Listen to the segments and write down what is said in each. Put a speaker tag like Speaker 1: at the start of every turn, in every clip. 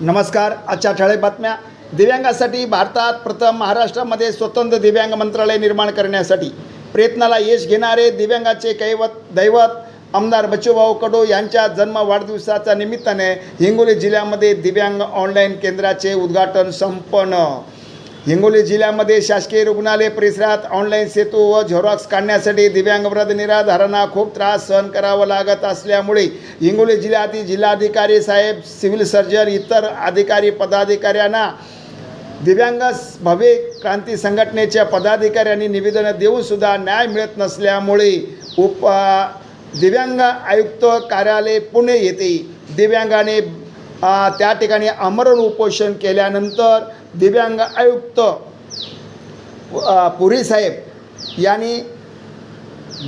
Speaker 1: नमस्कार आजच्या ठळक बातम्या. दिव्यांगासाठी भारतात प्रथम महाराष्ट्रामध्ये स्वतंत्र दिव्यांग मंत्रालय निर्माण करण्यासाठी प्रयत्नाला यश घेणारे दिव्यांगाचे कैवत दैवत आमदार बच्चूभाऊ कडू यांच्या जन्म वाढदिवसाच्या निमित्ताने हिंगोली जिल्ह्यामध्ये दिव्यांग ऑनलाईन केंद्राचे उद्घाटन संपन्न. हिंगोली जिल्ह्यामध्ये शासकीय रुग्णालय परिसरात ऑनलाईन सेतू व झेरॉक्स काढण्यासाठी दिव्यांग वृद्ध निराधारांना खूप त्रास सहन करावा लागत असल्यामुळे हिंगोली जिल्ह्यातील जिल्हाधिकारी साहेब सिव्हिल सर्जन इतर अधिकारी पदाधिकाऱ्यांना दिव्यांग भव्य क्रांती संघटनेच्या पदाधिकाऱ्यांनी निवेदनं देऊनसुद्धा न्याय मिळत नसल्यामुळे उप दिव्यांग आयुक्त कार्यालय पुणे येथे दिव्यांगाने त्या ठिकाणी आमरण उपोषण केल्यानंतर दिव्यांग आयुक्त पुरी साहेब यांनी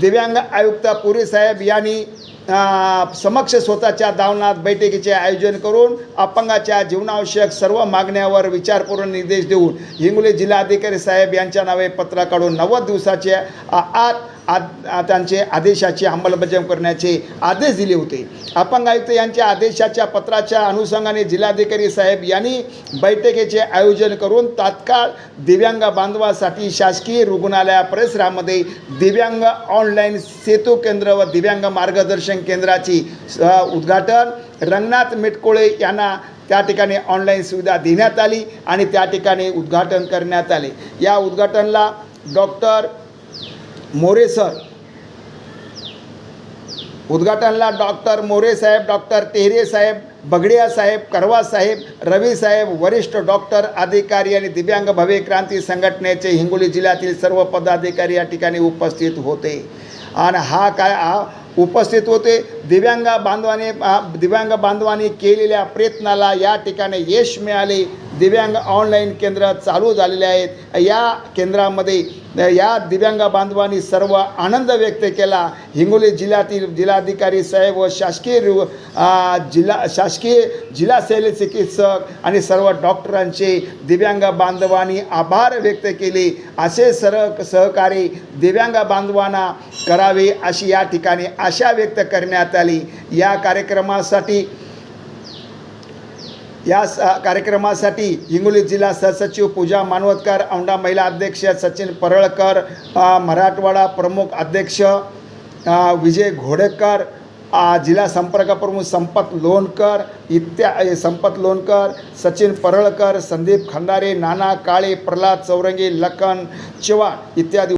Speaker 1: दिव्यांग आयुक्त पुरी साहेब यांनी समक्ष स्वतःच्या दावनात बैठकीचे आयोजन करून अपंगाच्या जीवनावश्यक सर्व मागण्यावर विचारपूर्ण निर्देश देऊन हिंगोली जिल्हाधिकारी साहेब यांच्या नावे पत्र काढून नव्वद दिवसाचे आत आद आ- त्यांचे आदेशाची अंमलबजावणी करण्याचे आदेश दिले होते. अपंग आयुक्त यांच्या आदेशाच्या पत्राच्या अनुषंगाने जिल्हाधिकारी साहेब यांनी बैठकीचे आयोजन करून तात्काळ दिव्यांग बांधवासाठी शासकीय रुग्णालया परिसरामध्ये दिव्यांग ऑनलाईन सेतू केंद्र व दिव्यांग मार्गदर्शन केंद्राची उद्घाटन. रंगनाथ मेटकोळे यांना त्या ठिकाणी ऑनलाईन सुविधा देण्यात आली आणि त्या ठिकाणी उद्घाटन करण्यात आले. या उद्घाटनला डॉक्टर मोरे सर उद्घाटनला डॉक्टर मोरे साहेब डॉक्टर तेहरे साहेब बगडिया साहेब करवा साहेब रवी साहेब वरिष्ठ डॉक्टर अधिकारी आणि दिव्यांग भव्य क्रांती संघटनेचे हिंगोली जिल्ह्यातील सर्व पदाधिकारी या ठिकाणी उपस्थित होते. आणि हा काय हा उपस्थित होते. दिव्यांग बांधवाने दिव्यांग बांधवाने केलेल्या प्रयत्नाला या ठिकाणी यश मिळाले. दिव्यांग ऑनलाईन केंद्र चालू झालेले आहेत. या केंद्रामध्ये या दिव्यांग बांधवांनी सर्व आनंद व्यक्त केला. हिंगोली जिल्ह्यातील जिल्हाधिकारी साहेब व शासकीय रु जिल्हा शासकीय जिल्हा शैल्य चिकित्सक आणि सर्व डॉक्टरांचे दिव्यांग बांधवांनी आभार व्यक्त केले. असे सर सहकार्य दिव्यांग बांधवांना करावे अशी या ठिकाणी आशा व्यक्त करण्यात आली. या कार्यक्रमासाठी या स कार्यक्रमासाठी हिंगोली जिल्हा सहसचिव पूजा मानवतकर औंढा महिला अध्यक्ष सचिन परळकर मराठवाडा प्रमुख अध्यक्ष विजय घोडेकर जिल्हा संपर्क प्रमुख संपत लोणकर इत्या संपत लोणकर सचिन परळकर संदीप खंडारे नाना काळे प्रल्हाद चौरंगी लखन चव्हाण इत्यादी